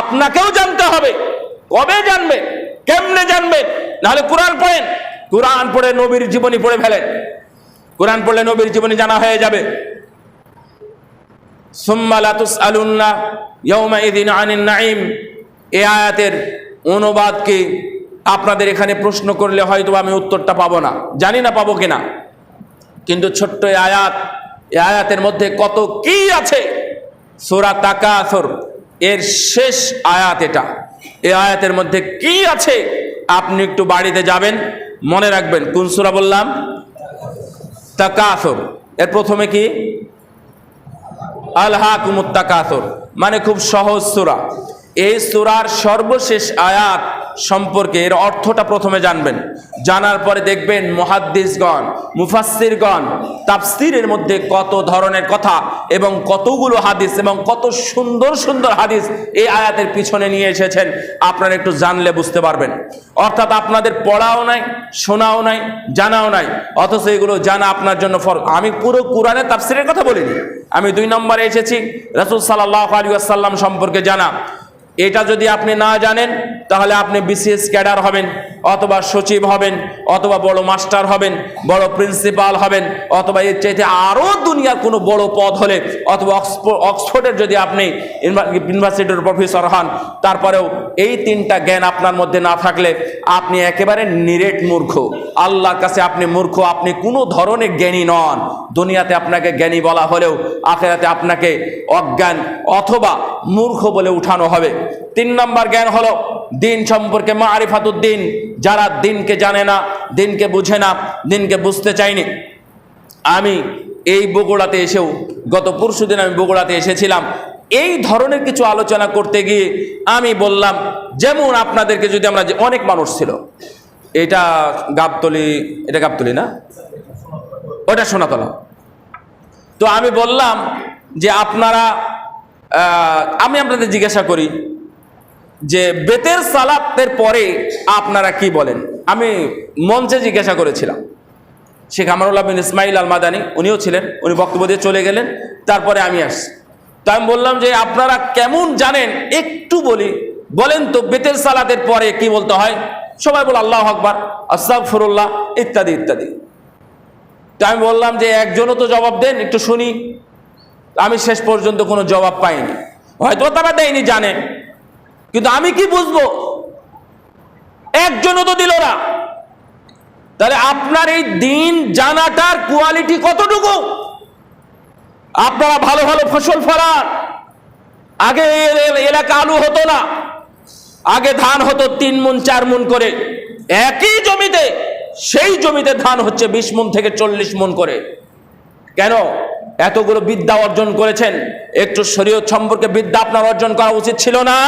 আপনাকেও জানতে হবে। কবে জানবেন কেমনে জানবেন নাহলে কোরআন পড়েন। কোরআন পড়ে নবীর জীবনী পড়ে ফেলেন। কোরআন পড়লে নবীর জীবনী জানা হয়ে যাবে। সুম্মা লা তুসআলুন্না ইয়াউমাইযিন আনিন নাঈম। এই আয়াতের অনুবাদ কি আপনাদের এখানে প্রশ্ন করলে হয়তো আমি উত্তরটা পাবো না। জানি না পাবো কিনা। কিন্তু ছোট্ট আয়াত এই আয়াতের মধ্যে কত কি আছে? সূরা তাকাসুর। এর শেষ আয়াত এটা। এই আয়াতের মধ্যে কি আছে? আপনি একটু বাড়িতে যাবেন, মনে রাখবেন কুনসুরা সূরা বললাম? তাকাসর। এর প্রথমে কি? আলহা কুমুত্তাকাসর মানে খুব সহজ সুরা। এই সুরার সর্বশেষ আয়াত সম্পর্কে এর অর্থটা প্রথমে জানবেন। জানার পরে দেখবেন মুহাদ্দিসগণ, মুফাসসিরগণ তাফসিরের মধ্যে কত ধরনের কথা এবং কতগুলো হাদিস এবং কত সুন্দর সুন্দর হাদিস এই আয়াতের পিছনে নিয়ে এসেছেন। আপনারা একটু জানলে বুঝতে পারবেন। অর্থাৎ আপনাদের পড়াও নাই, শোনাও নাই, জানাও নাই। অথচ এগুলো জানা আপনার জন্য ফর আমি পুরো কোরআনের তাফসিরের কথা বলিনি। আমি দুই নম্বরে এসেছি। রাসূল সাল্লাল্লাহু আলাইহি ওয়াসাল্লাম সম্পর্কে জানা। এটা যদি আপনি না জানেন, তাহলে আপনি বিসিএস ক্যাডার হবেন, অথবা সচিব হবেন, অথবা বড় মাস্টার হবেন, বড় প্রিন্সিপাল হবেন, অথবা এর চাইতে আরও দুনিয়ার কোনো বড় পদ হলে, অথবা অক্সফোর্ড অক্সফোর্ডের যদি আপনি ইউনিভার্সিটির প্রফেসর হন, তারপরেও এই তিনটা জ্ঞান আপনার মধ্যে না থাকলে আপনি একেবারে নিরেট মূর্খ। আল্লাহর কাছে আপনি মূর্খ, আপনি কোনো ধরনের জ্ঞানী নন। দুনিয়াতে আপনাকে জ্ঞানী বলা হলেও, আখেরাতে আপনাকে অজ্ঞান অথবা মূর্খ বলে উঠানো হবে। তিন নম্বর জ্ঞান হলো দিন সম্পর্কে মারিফাতুদ্দিন। যারা দিনকে জানে না, দিনকে বুঝে না, দিনকে বুঝতে চায়নি। আমি এই বগুড়াতে এসেও, গত পরশু দিন আমি বগুড়াতে এসেছিলাম। এই ধরনের কিছু আলোচনা করতে গিয়ে আমি বললাম, যেমন আপনাদেরকে যদি আমরা যে, অনেক মানুষ ছিল। এটা গাবতলি এটা গাবতলি না? ওটা সোনাতলা। তো আমি বললাম যে আপনারা আমি আপনাদের জিজ্ঞাসা করি যে বেতের সালাতের পরে আপনারা কি বলেন? আমি মঞ্চে জিজ্ঞাসা করেছিলাম। শেখ আমারুল্লাহ বিন ইসমাইল আল মাদানি উনিও ছিলেন, উনি বক্তব্য দিয়ে চলে গেলেন, তারপরে আমি আসছি। তো আমি বললাম যে, আপনারা কেমন জানেন? একটু বলি। বলেন তো, বেতের সালাতের পরে কি বলতে হয়? সবাই বলে, আল্লাহ আকবার আস্তাক ফরুল্লাহ ইত্যাদি ইত্যাদি। তো আমি বললাম যে, একজনও তো জবাব দেন, একটু শুনি। আমি শেষ পর্যন্ত কোনো জবাব পাইনি। হয়তো তারা দেয়নি জানে কিন্তু আমি কি বুঝব? একজনও তো দিল না। তাহলে আপনার এই দিন জানাটার কোয়ালিটি কতটুকু? আপনারা ভালো ভালো ফসল ফলান। আগে এলাকা আলু হতো না। আগে ধান হতো তিন মন, চার মন করে। একই জমিতে, সেই জমিতে ধান হচ্ছে বিশ মন থেকে চল্লিশ মন করে। কেন? এতগুলো বিদ্যা অর্জন করেছেন। একটু শরীয়ত সম্পর্কে বিদ্যা আপনার অর্জন করা উচিত ছিল না?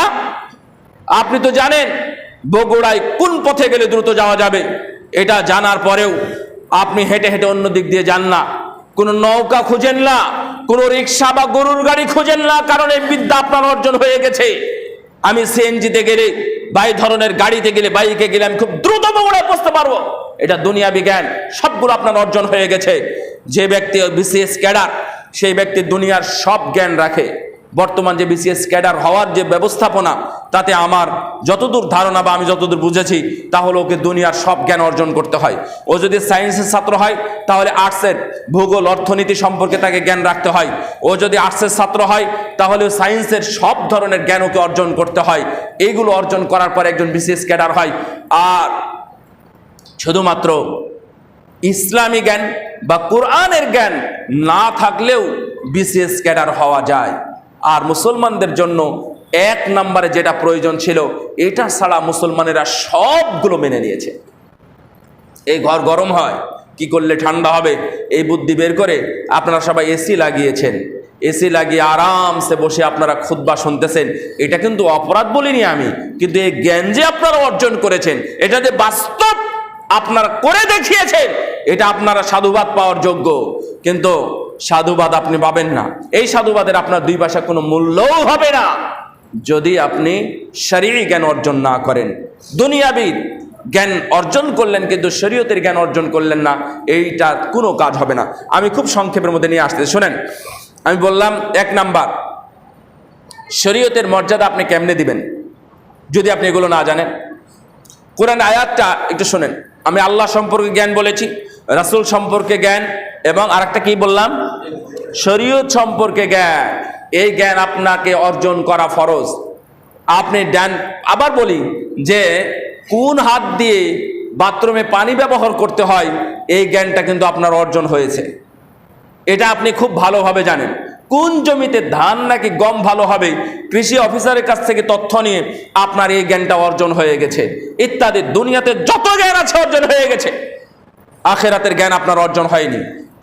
আপনি তো জানেন বগুড়ায় কোন পথে গেলে দ্রুত যাওয়া যাবে? এটা জানার পরেও আপনি হেঁটে হেঁটে অন্য দিক দিয়ে যান না। কোনো নৌকা খুঁজেন না, কোনো রিক্সা বা গরুর গাড়ি খুঁজেন না, কারণ এই বিদ্যা আপনার অর্জন হয়ে গেছে। আমি সিএনজিতে গেলে বা এই ধরনের গাড়িতে গেলে, বাইকে গেলে আমি খুব দ্রুত বগুড়ায় পৌঁছতে পারব। এটা দুনিয়া বিজ্ঞান সবগুলো আপনার অর্জন হয়ে গেছে। যে ব্যক্তি বিসিএস ক্যাডার, সেই ব্যক্তি দুনিয়ার সব জ্ঞান রাখে। বর্তমান যে বিসিএস ক্যাডার হওয়ার যে ব্যবস্থাপনা, তাতে আমার যতদূর ধারণা বা আমি যতদূর বুঝেছি তাহলে ওকে দুনিয়ার সব জ্ঞান অর্জন করতে হয়। ও যদি সায়েন্সের ছাত্র হয়, তাহলে আর্টসের ভূগোল, অর্থনীতি সম্পর্কে তাকে জ্ঞান রাখতে হয়। ও যদি আর্টসের ছাত্র হয়, তাহলে সায়েন্সের সব ধরনের জ্ঞান ওকে অর্জন করতে হয়। এইগুলো অর্জন করার পর একজন বিসিএস ক্যাডার হয়। আর শুধুমাত্র ইসলামী জ্ঞান বা কোরআনের জ্ঞান না থাকলেও বিসিএস ক্যাডার হওয়া যায়। আর মুসলমানদের জন্য এক নম্বরে যেটা প্রয়োজন ছিল, এটা ছাড়া মুসলমানেরা সবগুলো মেনে নিয়েছে। এই ঘর গরম হয়, কি করলে ঠান্ডা হবে, এই বুদ্ধি বের করে আপনারা সবাই এসি লাগিয়েছেন। এসি লাগিয়ে আরামসে বসে আপনারা খুদ্া শুনতেছেন। এটা কিন্তু অপরাধ বলিনি আমি, কিন্তু এই জ্ঞান যে আপনারা অর্জন করেছেন, এটা যে বাস্তব আপনারা করে দেখিয়েছেন, এটা আপনারা সাধুবাদ পাওয়ার যোগ্য। কিন্তু সাধুবাদ আপনি পাবেন না। এই সাধুবাদের আপনার দুই পাশে কোনো মূল্যও হবে না। যদি আপনি শারীরিক জ্ঞান অর্জন না করেন দুনিয়াবিদ জ্ঞান অর্জন করলেন কিন্তু শরীয়তের জ্ঞান অর্জন করলেন না, এইটা কোনো কাজ হবে না। আমি খুব সংক্ষেপের মধ্যে নিয়ে আসতে শোনেন, আমি বললাম এক নাম্বার, শরীয়তের মর্যাদা আপনি কেমনে দিবেন? যদি আপনি এগুলো না জানেন। কোরআন আয়াতটা একটু শোনেন। আমি আল্লাহ সম্পর্কে জ্ঞান বলেছি, রাসূল সম্পর্কে জ্ঞান এবং আরেকটা কি বললাম? শরীয়ত সম্পর্কে জ্ঞান, এই জ্ঞান আপনাকে অর্জন করা ফরজ। আপনি ডান আবার বলি যে কোন হাত দিয়ে বাথরুমে পানি ব্যবহার করতে হয়, এই জ্ঞানটা কিন্তু আপনার অর্জন হয়েছে। এটা আপনি খুব ভালোভাবে জানেন। কোন জমিতে ধান নাকি গম ভালো হবে, কৃষি অফিসারের কাছ থেকে তথ্য নিয়ে আপনার এই জ্ঞানটা অর্জন হয়ে গেছে। ইত্যাদি, দুনিয়াতে যত জ্ঞান আছে অর্জন হয়ে গেছে। আখেরাতের জ্ঞান আপনার অর্জন হয়নি।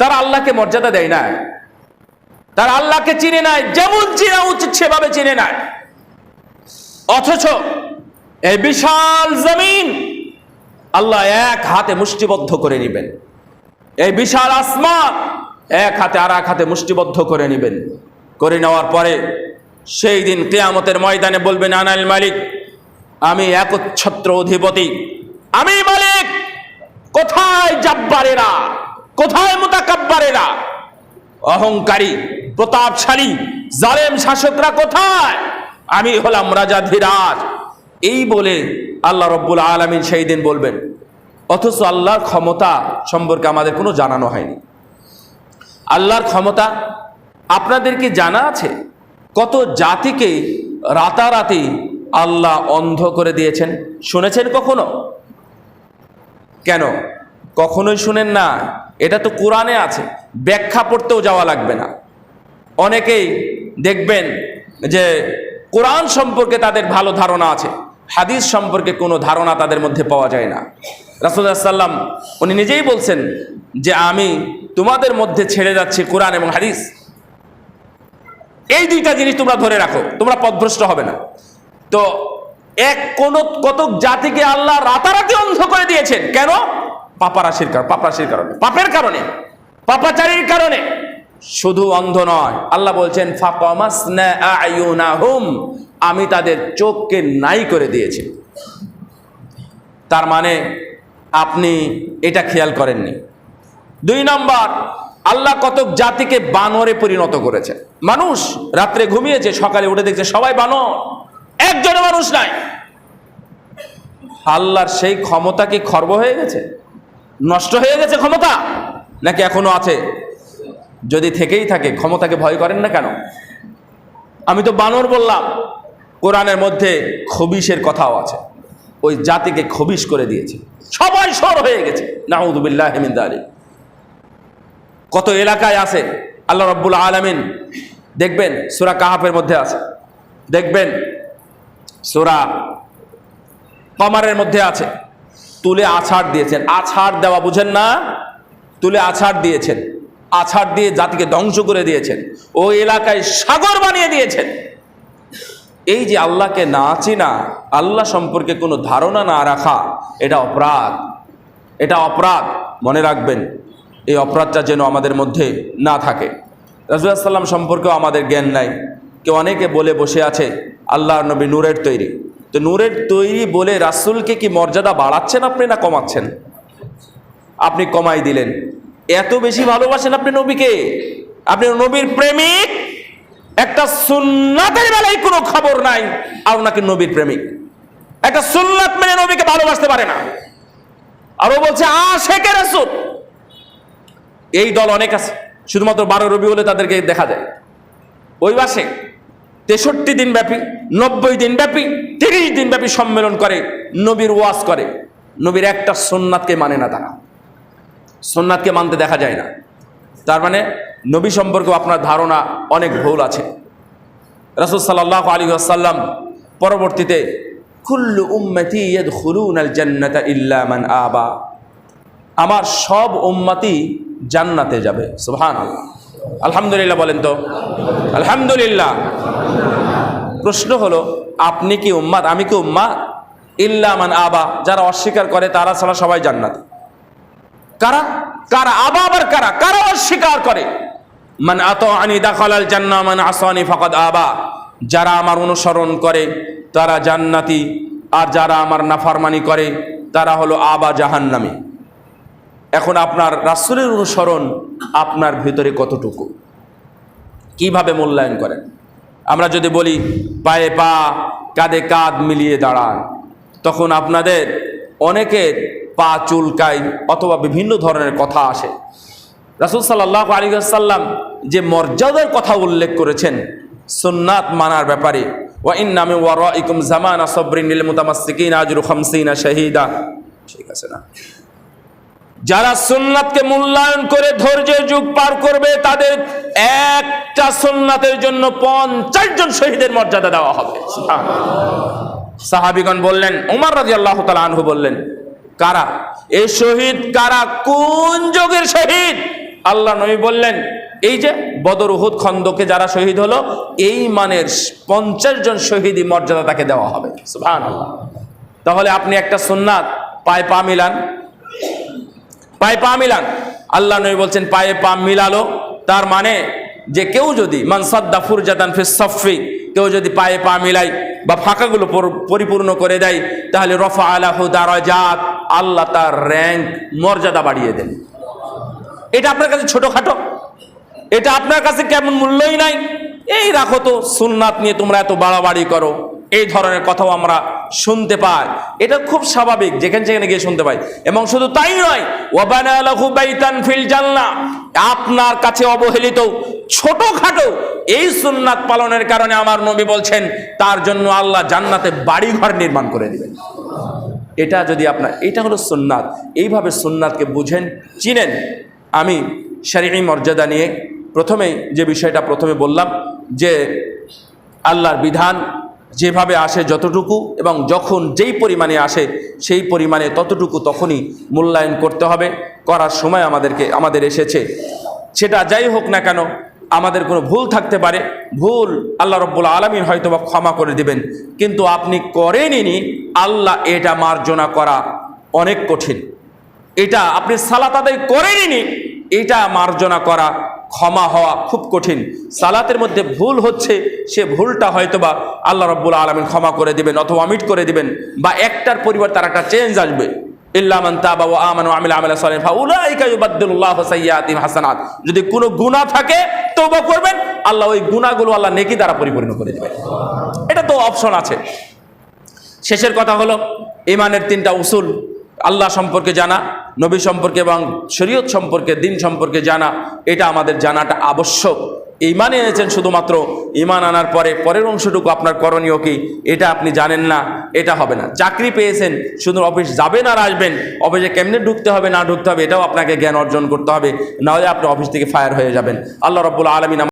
তারা আল্লাহকে মর্যাদা দেয় না তারা আল্লাহকে চিনে নাই, যেমন চিনা উচিত সেভাবে চিনে নাই। অথচ এই বিশাল জমিন আল্লাহ এক হাতে মুষ্টিবদ্ধ করে নেবেন। এই বিশাল আসমান এক হাতে আর এক হাতে মুষ্টিবদ্ধ করে নেবেন। করে নেওয়ার পরে সেই দিন কেয়ামতের ময়দানে বলবেন, আনাল মালিক, আমি একচ্ছত্র অধিপতি। আমি মালিক, কোথায় জাব্বারেরা? কোথায় মোতাকাব্বারেরা? অহংকারী, প্রতাপশালী, জালেম শাসকরা কোথায়? আমি হলাম রাজা ধীরাজ। এই বলে আল্লাহ রব্বুল আলমিন সেই দিন বলবেন, অথচ আল্লাহর ক্ষমতা সম্পর্কে আমাদের কোনো জানানো হয়নি। আল্লাহর ক্ষমতা আপনাদেরকে জানা আছে? কত জাতিকে রাতারাতি আল্লাহ অন্ধ করে দিয়েছেন? শুনেছেন কখনো? কেন? কখনোই শুনেন না। এটা তো কোরআনে আছে। ব্যাখ্যা পড়তেও যাওয়া লাগবে না। অনেকেই দেখবেন যে কোরআন সম্পর্কে তাদের ভালো ধারণা আছে, হাদিস সম্পর্কে কোনো ধারণা তাদের মধ্যে পাওয়া যায় না। রাসুল্লাহ সাল্লাম উনি নিজেই বলছেন যে, আমি তোমাদের মধ্যে ছেড়ে যাচ্ছি কোরআন এবং হাদিস। এই দুইটা জিনিস তোমরা ধরে রাখো, তোমরা পথভ্রষ্ট হবে না। তো এক কোন কতক জাতিকে আল্লাহ রাতারাতি অন্ধ করে দিয়েছেন। কেন? পাপারাশির কারণ, পাপারাশির কারণে। পাপের কারণে, পাপাচারীর কারণে। শুধু অন্ধ নয়, আল্লাহ বলছেন আমি তাদের চোখকে নাই করে দিয়েছি। তার মানে আপনি এটা খেয়াল করেননি। দুই নম্বর, আল্লাহ কতক জাতিকে বানরে পরিণত করেছে। মানুষ রাত্রে ঘুমিয়েছে, সকালে উঠে দেখছে সবাই বানর। একজনের মানুষ নাই। আল্লাহর সেই ক্ষমতা কি খর্ব হয়ে গেছে? নষ্ট হয়ে গেছে ক্ষমতা? নাকি এখনও আছে? যদি থেকেই থাকে, ক্ষমতাকে ভয় করেন না কেন? আমি তো বানর বললাম, কোরআনের মধ্যে খবিসের কথাও আছে। ওই জাতিকে খবিশ করে দিয়েছে। সবাই সর হয়ে গেছে। নাউদুবিল্লাহ হেমিন্দা আলী কত এলাকায় আছে, আল্লাহ রব্বুল আলমিন। দেখবেন, সুরা কাহাফের মধ্যে আছে। দেখবেন, সুরা কমারের মধ্যে আছে। তুলে আছাড় দিয়েছেন। আছাড় দেওয়া বুঝেন না? তুলে আছাড় দিয়েছেন। আছাড় দিয়ে জাতিকে ধ্বংস করে দিয়েছেন। ও এলাকায় সাগর বানিয়ে দিয়েছেন। এই যে আল্লাহকে না চিনা, আল্লাহ সম্পর্কে কোনো ধারণা না রাখা, এটা অপরাধ। এটা অপরাধ। মনে রাখবেন, এই অপরাধটা যেন আমাদের মধ্যে না থাকে। রাজুল্লাহ সাল্লাম সম্পর্কেও আমাদের জ্ঞান নাই। কেউ অনেকে বলে বসে আছে, আল্লাহর নবী নূরের তৈরি। তো নূরের তৈরি বলে রাসুলকে কি মর্যাদা বাড়াচ্ছেন আপনি না কমাচ্ছেন? আপনি কমাই দিলেন। এত বেশি ভালোবাসেন আপনি নবীকে? আপনি নবীর প্রেমিক? একটা সুন্নাতের বেলায় কোনো খবর নাই, আর নাকি নবীর প্রেমিক। একটা সুন্নাত মেনে নবীকে ভালোবাসতে পারে না। আরও বলছে, আশেকে রাসুল। এই দল অনেক আছে, শুধুমাত্র বারো রবি হলে তাদেরকে দেখা যায়। ওই বাসে তেষট্টি দিন ব্যাপী, নব্বই দিন ব্যাপী, তিরিশ দিন ব্যাপী সম্মেলন করে, নবীর ওয়াজ করে। নবীর একটা সোননাথকে মানে না তারা। সোননাথকে মানতে দেখা যায় না। তার মানে নবী সম্পর্কে আপনার ধারণা অনেক ভুল আছে। রসুল সাল্লাহ আলী আসাল্লাম পরবর্তীতে, কুল্লু উম্মতি আল জান্নাতা ইল্লা মান আবা। আমার সব উম্মতি জান্নাতে যাবে। সুহান আল্লাহ আলহামদুলিল্লাহ বলেন তো। আলহামদুলিল্লাহ। প্রশ্ন হলো, আপনি কি উম্মাদ? আমি কি উম্মাদ? ইল্লামান আবা। যারা অস্বীকার করে, তারা ছাড়া সবাই জান্নাত। কারা? কারা? আবা আবার কারা? কারা অস্বীকার করে? মান আত আনি দাখালাল জান্নাহ, মান আসানি ফাকাদ আবা। যারা আমার অনুসরণ করে, তারা জান্নাতি। আর যারা আমার নাফরমানি করে, তারা হলো আবা জাহান্নামী। এখন আপনার রাসূলের অনুসরণ আপনার ভিতরে কতটুকু? কীভাবে মূল্যায়ন করেন? আমরা যদি বলি, পায়ে পা, কাঁধে কাঁধ মিলিয়ে দাঁড়ান, তখন আপনাদের অনেকের পা চুলকায় অথবা বিভিন্ন ধরনের কথা আসে। রাসুল সাল্লাহ আলী সাল্লাম যে মর্যাদার কথা উল্লেখ করেছেন, সুন্নাত মানার ব্যাপারে, ওয়া ইন্নামে ওয়া ইকুম জামানা সবরিন মুতামাসিকিন আজরু খামসিনা শাহিদা। ঠিক আছে না? যারা সুন্নাতকে মূল্যায়ন করে ধৈর্যের যুগ পার করবে, তাদের একটা সুন্নাতের জন্য পঞ্চাশ জন শহীদের মর্যাদা দেওয়া হবে। সাহাবিগণ বললেন, উমর রাজি আল্লাহ আনহু বললেন, কারা? এ শহীদ কারা? কোন যুগের শহীদ? আল্লাহ নবী বললেন, এই যে বদর উহুদ খন্দকে যারা শহীদ হলো, এই মানের পঞ্চাশ জন শহীদই মর্যাদা তাকে দেওয়া হবে। তাহলে আপনি একটা সুন্নাত পায়ে পা মিলান পায়ে পা মিলান। আল্লাহ নবী বলছেন, পায়ে পা মিলালো। তার মানে যে কেউ যদি মানসাদ্দা ফুরজাদান ফিস সফি কেউ যদি পায়ে পা মিলাই বা ফাঁকাগুলো পর- পরিপূর্ণ করে দেয়, তাহলে রফা আলাহু দারাজাত, আল্লাহ তার র্যাঙ্ক মর্যাদা বাড়িয়ে দেন। এটা আপনার কাছে ছোটখাটো। এটা আপনার কাছে কেমন মূল্যই নাই। এই রাখো তো, সুন্নাত নিয়ে তোমরা এত বাড়াবাড়ি করো। এই ধরনের কথাও আমরা শুনতে পায়। এটা খুব স্বাভাবিক, যেখানে যেখানে গিয়ে শুনতে পাই এবং শুধু তাই নয় ফিল জান্নাহ আপনার কাছে অবহেলিত ছোটখাটো এই সুন্নাত পালনের কারণে আমার নবী বলছেন, তার জন্য আল্লাহ জান্নাতে বাড়ি ঘর নির্মাণ করে দিবেন। এটা যদি আপনার, এটা হলো সুন্নাত। এইভাবে সুন্নাতকে বুঝেন, চিনেন। আমি শারীরিক মর্যাদা নিয়ে প্রথমেই যে বিষয়টা প্রথমে বললাম, যে আল্লাহর বিধান যেভাবে আসে যতটুকু এবং যখন যেই পরিমাণে আসে সেই পরিমাণে ততটুকু তখনই মূল্যায়ন করতে হবে, করার সময় আমাদেরকে, আমাদের এসেছে। সেটা যাই হোক না কেন, আমাদের কোনো ভুল থাকতে পারে, ভুল আল্লাহ রব্বুল আলমিন হয়তো বা ক্ষমা করে দিবেন, কিন্তু আপনি করেননি আল্লাহ এটা মার্জনা করা অনেক কঠিন। এটা আপনি সালাত আদায় করেননি এটা মার্জনা করা ক্ষমা হওয়া খুব কঠিন। সালাতের মধ্যে ভুল হচ্ছে, সে ভুলটা হয়তোবা আল্লাহ রব্বুল আলমিন ক্ষমা করে দিবেন অথবা অমিট করে দিবেন বা একটার পরিবার তার একটা চেঞ্জ আসবে। হাসানাত যদি কোনো গুনাহ থাকে, তওবা করবেন, আল্লাহ ওই গুনাহগুলো আল্লাহ নেকি দ্বারা পরিপূর্ণ করে দিবেন। এটা তো অপশন আছে। শেষের কথা হলো ইমানের তিনটা উসুল, আল্লাহ সম্পর্কে জানা। নবী সম্পর্কে এবং শরীয়ত সম্পর্কে, দিন সম্পর্কে জানা, এটা আমাদের জানাটা আবশ্যক। ইমান এনেছেন শুধুমাত্র, ইমান আনার পরে, পরের অংশটুকু আপনার করণীয় কি, এটা আপনি জানেন না, এটা হবে না। চাকরি পেয়েছেন শুধু অফিস যাবেন আর আসবেন, অফিসে কেমনে ঢুকতে হবে, না ঢুকতে হবে, এটাও আপনাকে জ্ঞান অর্জন করতে হবে, নাহলে আপনি অফিস থেকে ফায়ার হয়ে যাবেন। আল্লাহ রব্বুল আলমিন